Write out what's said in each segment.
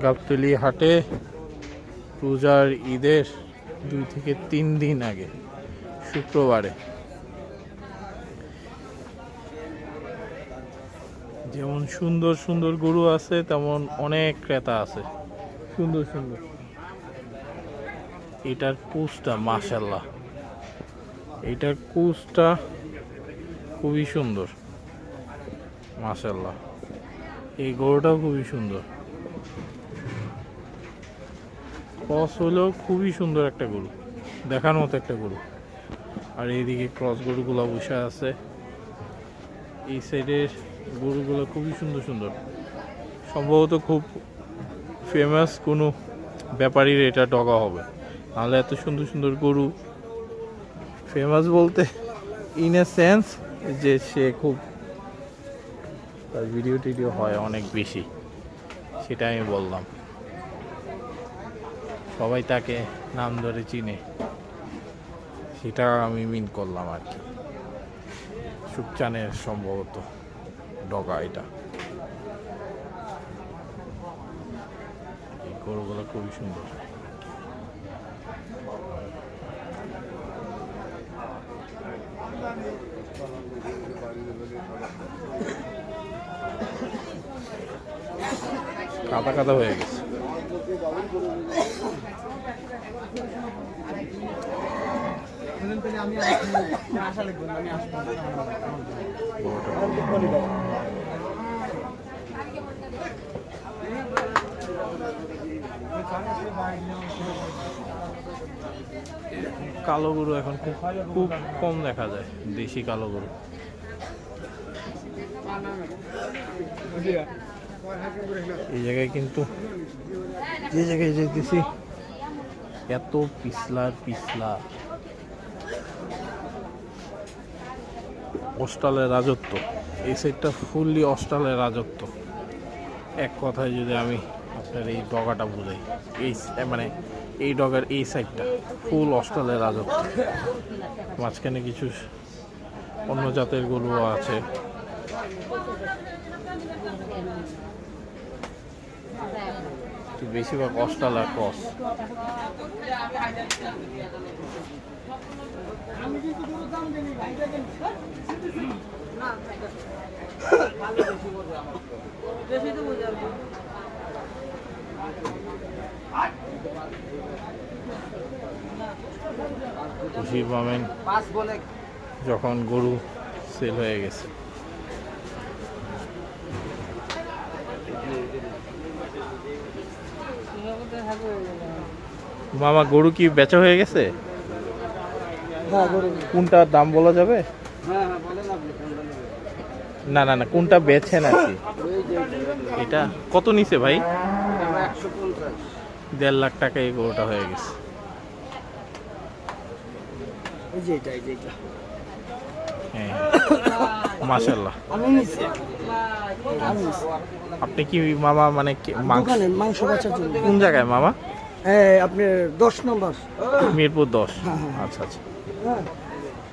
গাবতলি হাটে পূজার ঈদের দুই থেকে তিন দিন আগে শুক্রবারে। যেমন সুন্দর সুন্দর গরু আছে তেমন অনেক ক্রেতা আছে। সুন্দর সুন্দর। এটার কুচটা মাশাল্লাহ এটার কুচটা খুবই সুন্দর মাশাল্লাহ এই গরুটাও খুবই সুন্দর। ক্রস হলেও খুবই সুন্দর একটা গরু। দেখার মতো একটা গরু। আর এইদিকে ক্রস গরুগুলো বসে আছে। এই সাইডের গরুগুলো খুবই সুন্দর সুন্দর। সম্ভবত খুব ফেমাস কোনো ব্যাপারীর এটা ডগা হবে। নাহলে এত সুন্দর সুন্দর গরু ফেমাস বলতে ইন এ সেন্স যে সে খুব তার ভিডিও টিডিও হয় অনেক বেশি। সেটা আমি বললাম। সবাই তাকে নাম ধরে চিনে। সেটা আমি মিন করলাম আর কি। সুকচানের সম্ভবত ডগা এটা। এই গরুগুলো খুবই সুন্দর। কাদা কাদা হয়ে গেছে। কালো গরু এখন খুব খুব কম দেখা যায় দেশি কালো গরু। এই জায়গায় কিন্তু যে জায়গায় যেতেছি এত পিছলার পিছলা। অস্ট্রালের রাজত্ব। এই সাইডটা ফুললি অস্ট্রালের রাজত্ব। এক কথায় যদি আমি আপনার এই ডগাটা বুঝাই, এই মানে এই ডগার এই সাইডটা ফুল অস্ট্রালের রাজত্ব। মাঝখানে কিছু অন্য জাতের গরুও আছে। তো বেশিরভাগ অস্ট্রাল আর ক্রস। খুশি পাবেন যখন গরু সেল হয়ে গেছে। মামা গরু কি বেচা হয়ে গেছে? হ্যাঁ কোনটার দাম বলা যাবে? হ্যাঁ হ্যাঁ না না না কোনটা বেছেন আর কি? এটা কত নিছে ভাই? দেড় লাখ টাকা এই গরুটা হয়ে গেছে এই যে এটা এই যে এটা হ্যাঁ মাশাল্লাহ আমি নিছি। আপনি কি মামা মানে মাংস? জন্য। কোন জায়গায় মামা? হ্যাঁ দশ নম্বর। মিরপুর দশ। হ্যাঁ, হ্যাঁ। আচ্ছা আচ্ছা। হ্যাঁ।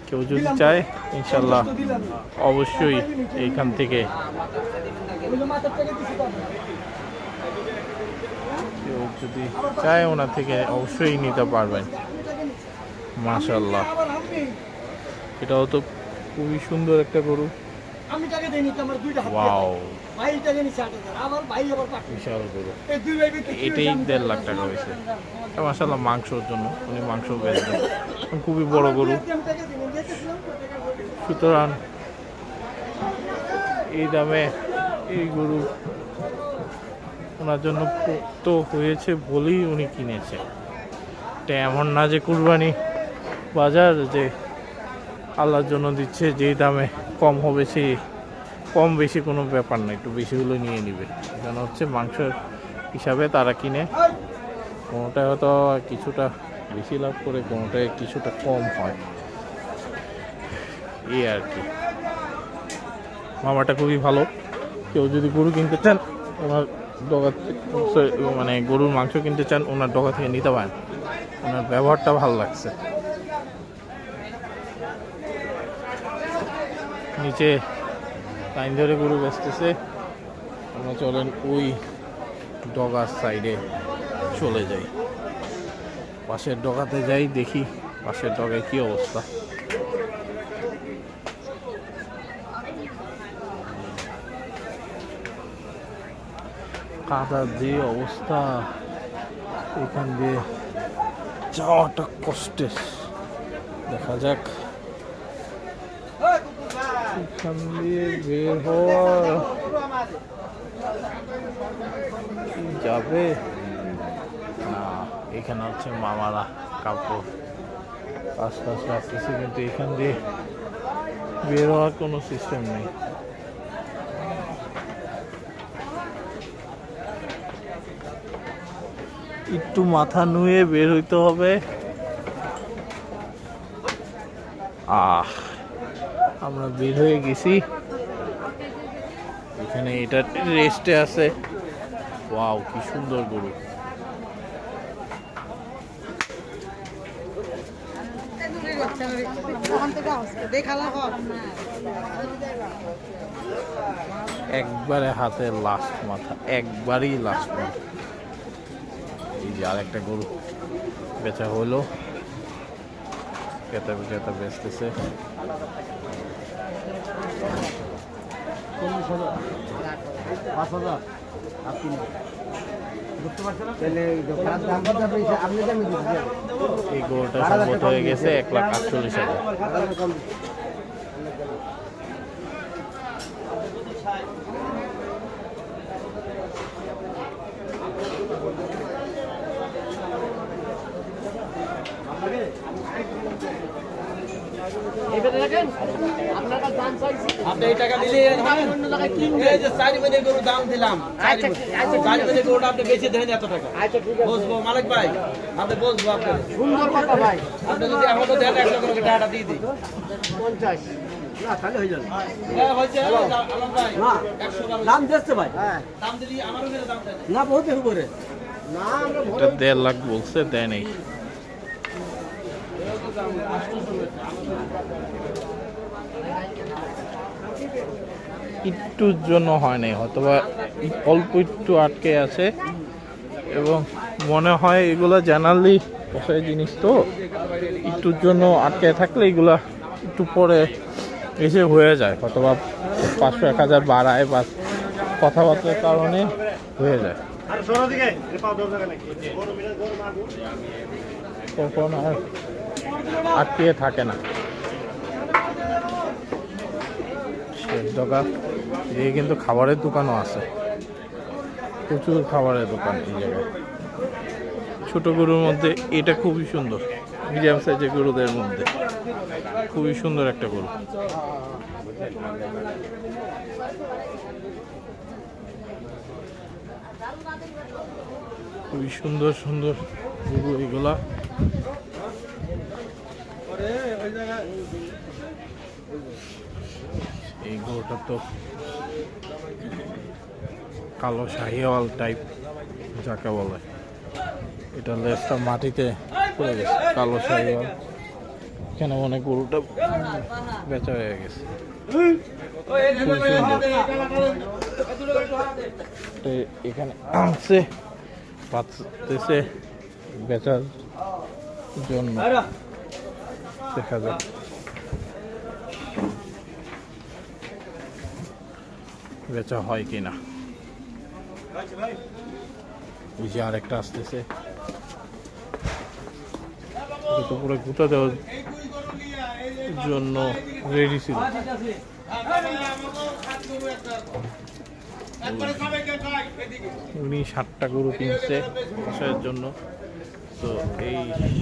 কেউ যদি চায় ইনশাল্লাহ অবশ্যই এইখান থেকে। আপনি। কেউ যদি চায় ওনার থেকে অবশ্যই নিতে পারবেন। মাশাল্লাহ এটাও তো খুবই সুন্দর একটা গরু। আমি টাকা তো আমার দুইটা হাত ওয়াও ভাই টাকা নিছে আট হাজার ভাই আবার পাঠিয়ে বিশাল গরু। এই দুই ভাই এটাই দেড় লাখ টাকা হয়েছে। মাসাল্লাহ মাংসর জন্য উনি মাংস বেচবেন। খুবই বড় গরু। সুতরাং এই দামে এই গরু ওনার জন্য পোক্ত হয়েছে বলেই উনি কিনেছে এটা এমন না যে কুরবানি বাজার যে আল্লাহর জন্য দিচ্ছে, যেই দামে কম হবে সেই কম বেশি কোনো ব্যাপার না, একটু বেশি হলে নিয়ে নিবে। এখানে হচ্ছে মাংসের হিসাবে তারা কিনে। কোনোটায় হয়তো কিছুটা বেশি লাভ করে, কোনোটায় কিছুটা কম হয়। এই আর কি। মামাটা খুবই ভালো। কেউ যদি গরু কিনতে চান, ওনার ডগা মানে গরুর মাংস কিনতে চান, ওনার ডগা থেকে নিতে পারেন। ওনার ব্যবহারটা ভালো লাগছে। নিচে লাইন ধরে গরু বেচতেছে। আমরা চলেন ওই ডগার সাইডে চলে যাই। পাশের ডগাতে যাই, দেখি পাশের ডগায় কি অবস্থা। কাদার যে অবস্থা, এখান দিয়ে যাওয়াটা কষ্টের। দেখা যাক। এখান দিয়ে বের হওয়া যাবে? না এখানে হচ্ছে মামারা কাপড় টাজ রাখতেছে কিন্তু এখান দিয়ে বের হওয়ার কোনো সিস্টেম নেই। একটু মাথা নুয়ে বের হইতে হবে। আহ। আমরা বের হয়ে গেছি। এখানে এটা রেস্টে আছে। ওয়াও, কি সুন্দর গরু। একবারে হাতে লাস্ট মাথা, একবারই লাস্ট মাথা। এই যে আর একটা গরু, বেচা হলো। ক্রেতা বিক্রেতা বেচতেছে এই গরুটা সম্মত হয়ে গেছে এক লাখ আটচল্লিশ হাজার। আপনি এই টাকা দিলে এই যে চারি মিনিট গরু দাম দিলাম চারি মিনিট। গরুটা আপনি বেশি দেন এত টাকা। বসবো মালিক ভাই আপনি বসবো আপনি সুন্দর কথা ভাই। আপনি যদি এখনও দেন একটা করে টাকাটা দিয়ে দিই। পঞ্চাশ। না তাহলে হয়ে যাবে। হ্যাঁ, হয়েছে আলম ভাই না। একশো বারো। দাম দিচ্ছে ভাই। হ্যাঁ। দাম দিলি আমারও মেরে দাম দেন না বহুত বেশি করে না আমরা এটা দেড় লাখ বলছে দেয় নেই। একটুর জন্য হয় নাই হয়তোবা অল্প একটু আটকে আছে। এবং মনে হয় এগুলো জানালি পোষায় জিনিস তো একটুর জন্য আটকে থাকলে এগুলা একটু পরে এসে হয়ে যায় হয়তোবা পাঁচশো এক হাজার বাড়ায় বা কথাবার্তার কারণে হয়ে যায়। তখন আর আটকিয়ে থাকে না। দোকান দিয়ে কিন্তু খাবারের দোকানও আছে। প্রচুর খাবারের দোকান এই জায়গায়। ছোট গরুর মধ্যে এটা খুবই সুন্দর, মিডিয়াম সাইজের গরুদের মধ্যে। খুবই সুন্দর একটা গরু। খুবই সুন্দর সুন্দর গরু এগুলা। এই গরুটা তো কালো শাহিওয়াল টাইপ যাকে বলে। এটা লেজটা মাটিতে পড়ে গেছে, কালো শাহিওয়াল। এখানে হয় গরুটা বেচা হয়ে গেছে। এখানে আনছে বাঁচতেছে বেচার জন্য। দেখা যাক। বেচা হয় কিনা। ওই যে আরেকটা আসতেছে। তো পুরো গুতা দেওয়ার জন্য রেডি ছিল। উনি ষাটটা গরু কিনছে জন্য। তো এই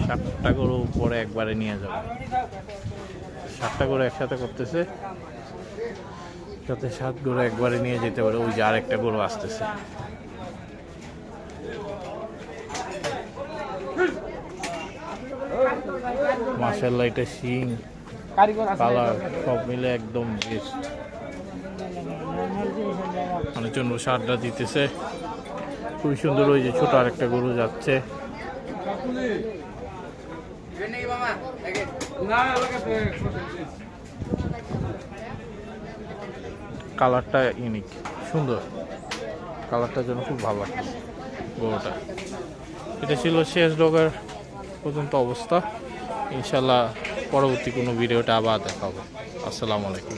সাতটা গরু পরে একবারে নিয়ে যাবে। সাতটা গরু একসাথে করতেছে যাতে সাত গরু একবারে নিয়ে যেতে পারে, ওই যে আরেকটা গরু আসতেছে। মার্শাল্লাহ এটা শিং, কালার সব মিলে একদম বেস্ট মানে জন্য সারটা দিতেছে। খুবই সুন্দর ওই যে ছোট আরেকটা গরু যাচ্ছে। কালারটা ইউনিক সুন্দর। কালারটার জন্য খুব ভালো লাগছে, গরুটা। এটা ছিল শেষ ডগার পর্যন্ত অবস্থা। ইনশাল্লাহ পরবর্তী কোনো ভিডিওটা আবার দেখা হবে। আসসালামু আলাইকুম।